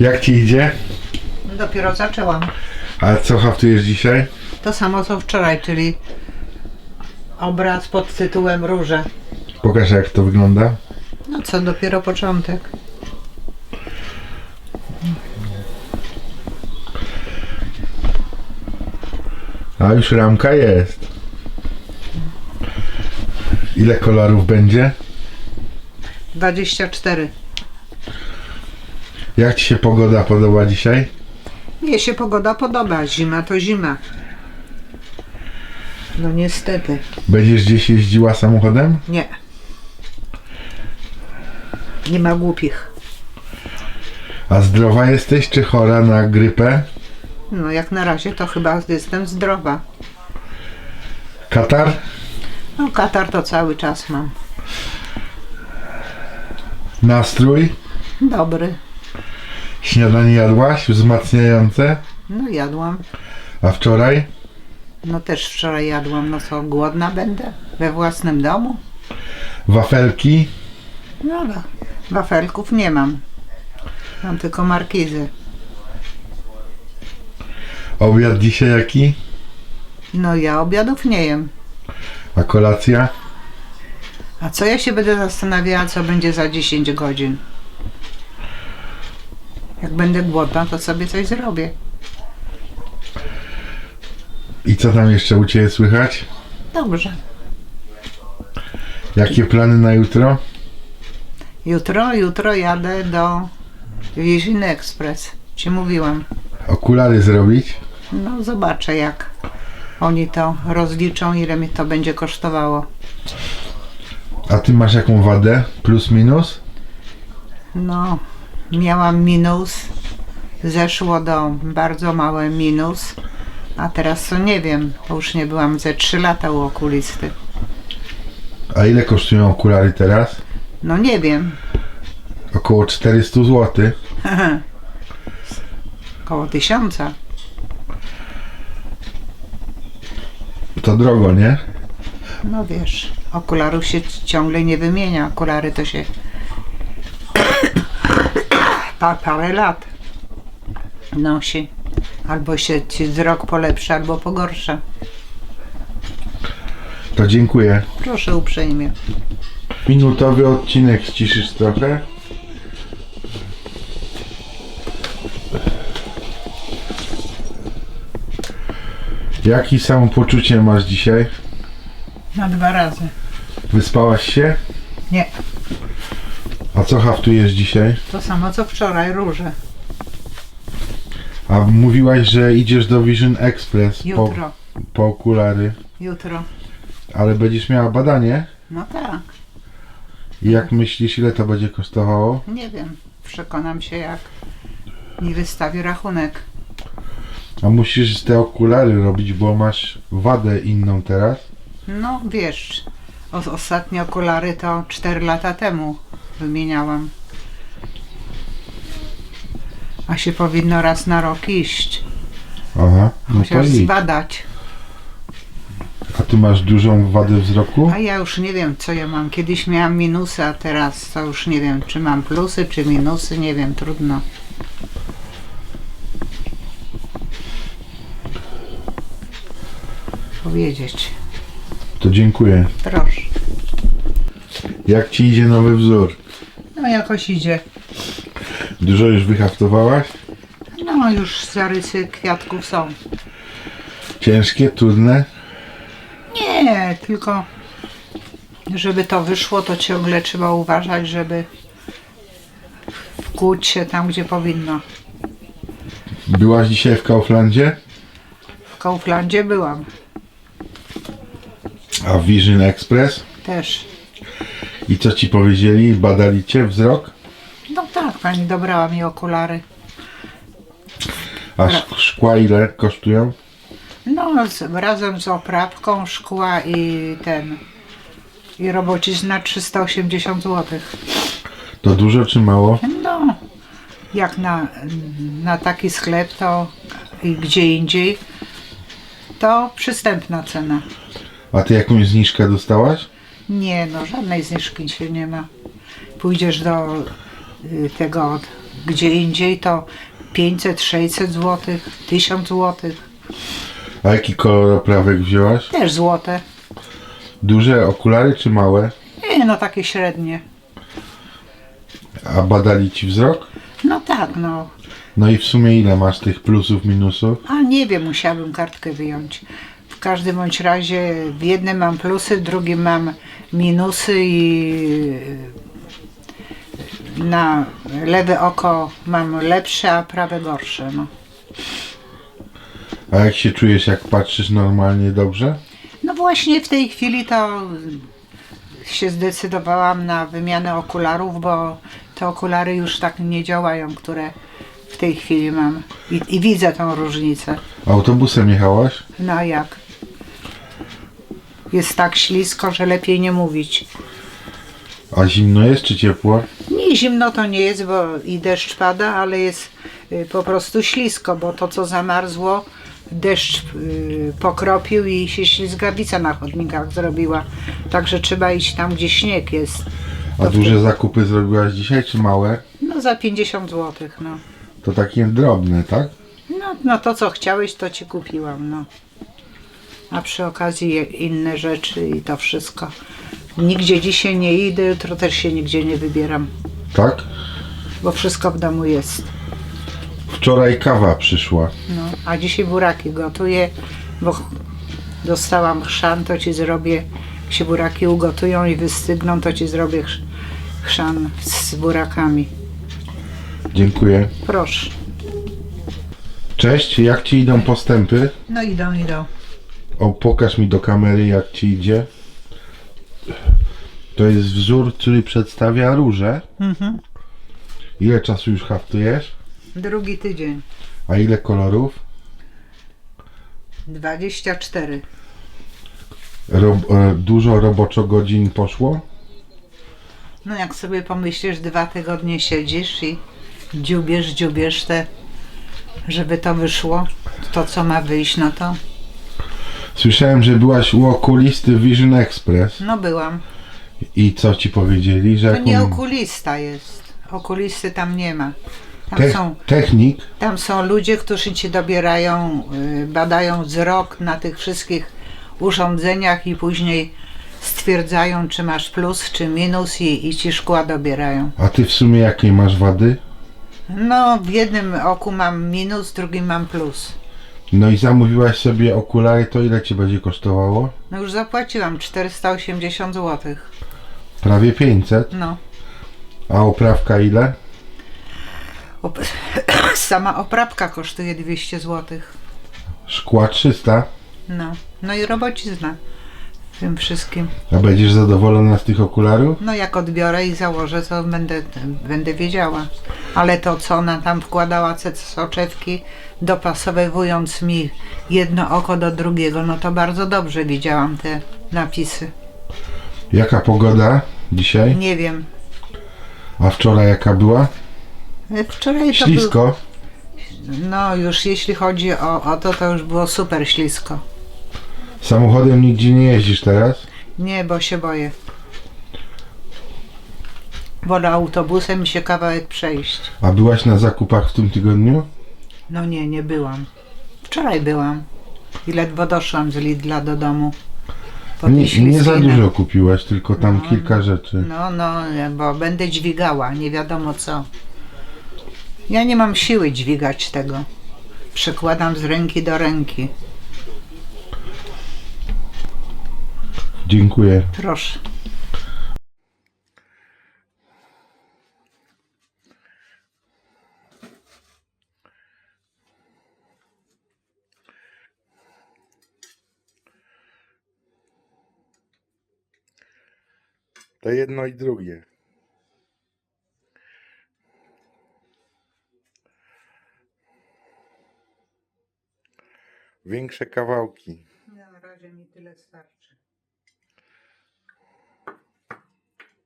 Jak ci idzie? Dopiero zaczęłam. A co haftujesz dzisiaj? To samo co wczoraj, czyli obraz pod tytułem Róże. Pokaż jak to wygląda. No co, dopiero początek. A już ramka jest. Ile kolorów będzie? 24. Jak ci się pogoda podoba dzisiaj? Mnie się pogoda podoba, zima to zima. No niestety, Będziesz gdzieś jeździła samochodem? nie. Nie ma głupich. A zdrowa jesteś czy chora na grypę? No jak na razie to chyba jestem zdrowa. Katar? No katar to cały czas mam. Nastrój? Dobry. Śniadanie jadłaś? Wzmacniające? No jadłam. A wczoraj? No też wczoraj jadłam. No co, głodna będę? We własnym domu? Wafelki? No wa- wafelków nie mam. Mam tylko markizy. Obiad dzisiaj jaki? No ja obiadów nie jem. A kolacja? A co ja się będę zastanawiała, co będzie za 10 godzin? Jak będę głodna, to sobie coś zrobię. I co tam jeszcze u Ciebie słychać? Dobrze. Jakie plany na jutro? Jutro, jutro jadę do Wiziny Express. Ci mówiłam. Okulary zrobić? No zobaczę jak oni to rozliczą, ile mi to będzie kosztowało. A Ty masz jaką wadę? Plus minus? No, miałam minus. Zeszło do bardzo małe minus. A teraz to nie wiem, bo już nie byłam ze 3 lata u okulisty. A ile kosztują okulary teraz? No nie wiem, Około 400 zł. koło tysiąca. To drogo, nie? No wiesz, okularów się ciągle nie wymienia. Okulary to się pa, parę lat nosi. Albo się ci wzrok polepsza, albo pogorsza. To dziękuję. Proszę uprzejmie. Minutowy odcinek ściszysz trochę? Jaki samopoczucie masz dzisiaj? Na dwa razy. Wyspałaś się? Nie, A co haftujesz dzisiaj? to samo co wczoraj, róże. A mówiłaś, że idziesz do Vision Express po, Jutro, po okulary, jutro. ale będziesz miała badanie? No tak, I jak myślisz, ile to będzie kosztowało? nie wiem. Przekonam się jak mi wystawi rachunek. A musisz te okulary robić, bo masz wadę inną teraz. No wiesz, o, ostatnie okulary to 4 lata temu wymieniałam. A się powinno raz na rok iść, Aha, no to chociaż zbadać. A ty masz dużą wadę wzroku? A ja już nie wiem, co ja mam. Kiedyś miałam minusy, a teraz to już nie wiem, czy mam plusy, czy minusy, nie wiem, trudno. Powiedzieć. To dziękuję. Proszę. Jak ci idzie nowy wzór? No jakoś idzie. Dużo już wyhaftowałaś? No już zarysy kwiatków są. Ciężkie, trudne? Nie, tylko żeby to wyszło, to ciągle trzeba uważać, żeby wkłuć się tam, gdzie powinno. Byłaś dzisiaj w Kauflandzie? W Kauflandzie byłam A w Vision Express? też. I co ci powiedzieli? Badali cię wzrok? No tak, pani dobrała mi okulary. A sz- szkła ile kosztują? No, z, razem z oprawką szkła i ten. I robocizna 380 zł. To dużo czy mało? No, jak na, na taki sklep to i gdzie indziej, to przystępna cena. A ty jakąś zniżkę dostałaś? Nie, no żadnej zniżki się nie ma. Pójdziesz do y, tego Gdzie indziej to 500, 600 zł, 1000 zł. A jaki kolor oprawek wzięłaś? Też złote. Duże okulary czy małe? Nie, no takie średnie. A badali ci wzrok? No tak, no. No i w sumie ile masz tych plusów, minusów? A nie wiem, musiałabym kartkę wyjąć. W każdym bądź razie w jednym mam plusy, w drugim mam minusy i na lewe oko mam lepsze, a prawe gorsze. No, A jak się czujesz, jak patrzysz normalnie dobrze? no właśnie w tej chwili to się zdecydowałam na wymianę okularów, bo te okulary już tak nie działają, które w tej chwili mam. I, i widzę tą różnicę. Autobusem jechałaś? No a jak? Jest tak ślisko, że lepiej nie mówić. A zimno jest czy ciepło? Nie zimno to nie jest, bo i deszcz pada, ale jest y, po prostu ślisko, bo to co zamarzło, deszcz y, pokropił i się ślizgawica na chodnikach zrobiła. Także trzeba iść tam, gdzie śnieg jest. A duże zakupy zrobiłaś dzisiaj czy małe? No za 50 zł, no. To takie drobne, tak? No, no to co chciałeś, to ci kupiłam, no. A przy okazji inne rzeczy i to wszystko. Nigdzie dzisiaj nie idę, jutro też się nigdzie nie wybieram, Tak? bo wszystko w domu jest. Wczoraj kawa przyszła. No, a dzisiaj buraki gotuję, bo ch- dostałam chrzan, to ci zrobię, jak się buraki ugotują i wystygną, to ci zrobię chrz- chrzan z burakami. Dziękuję. Proszę. Cześć, jak ci idą postępy? No idą, idą. O, pokaż mi do kamery, jak ci idzie. To jest wzór, który przedstawia róże. Mhm. Ile czasu już haftujesz? Drugi tydzień. A ile kolorów? 24. Rob, e, dużo roboczo godzin poszło? No jak sobie pomyślisz, dwa tygodnie siedzisz i dziubiesz, dziubiesz te, żeby to wyszło, to co ma wyjść, no to Słyszałem, że byłaś u okulisty Vision Express. no byłam. I co ci powiedzieli? Że To nie jaką- okulista jest. Okulisty tam nie ma. Tam Te- są, technik? tam są ludzie, którzy ci dobierają, y, badają wzrok na tych wszystkich urządzeniach i później stwierdzają, czy masz plus, czy minus i, i ci szkła dobierają. A ty w sumie jakie masz wady? No, w jednym oku mam minus, w drugim mam plus. No i zamówiłaś sobie okulary, to ile ci będzie kosztowało? No już zapłaciłam 480 zł. Prawie 500. No. A oprawka ile? Op- Sama oprawka kosztuje 200 zł. Szkła 300. No. No i robocizna w tym wszystkim. A będziesz zadowolona z tych okularów? No jak odbiorę i założę, to będę, będę wiedziała. Ale to, co ona tam wkładała, te soczewki, dopasowywując mi jedno oko do drugiego, no to bardzo dobrze widziałam te napisy. Jaka dzisiaj? Nie wiem. A wczoraj jaka była? Wczoraj to był, Ślisko. No już jeśli chodzi o, o to, to już było super ślisko. Samochodem nigdzie nie jeździsz teraz? Nie, bo się boję. Wolę autobusem i się kawałek przejść. A byłaś na zakupach w tym tygodniu? No nie, nie byłam. Wczoraj byłam. I ledwo doszłam z Lidla do domu. Po tej Nie, nie za dużo kupiłaś, tylko tam No, kilka rzeczy. No, no, bo będę dźwigała, nie wiadomo co. Ja nie mam siły dźwigać tego. Przekładam z ręki do ręki. Dziękuję. Proszę. To jedno i drugie. Większe kawałki. Na razie mi tyle starczy.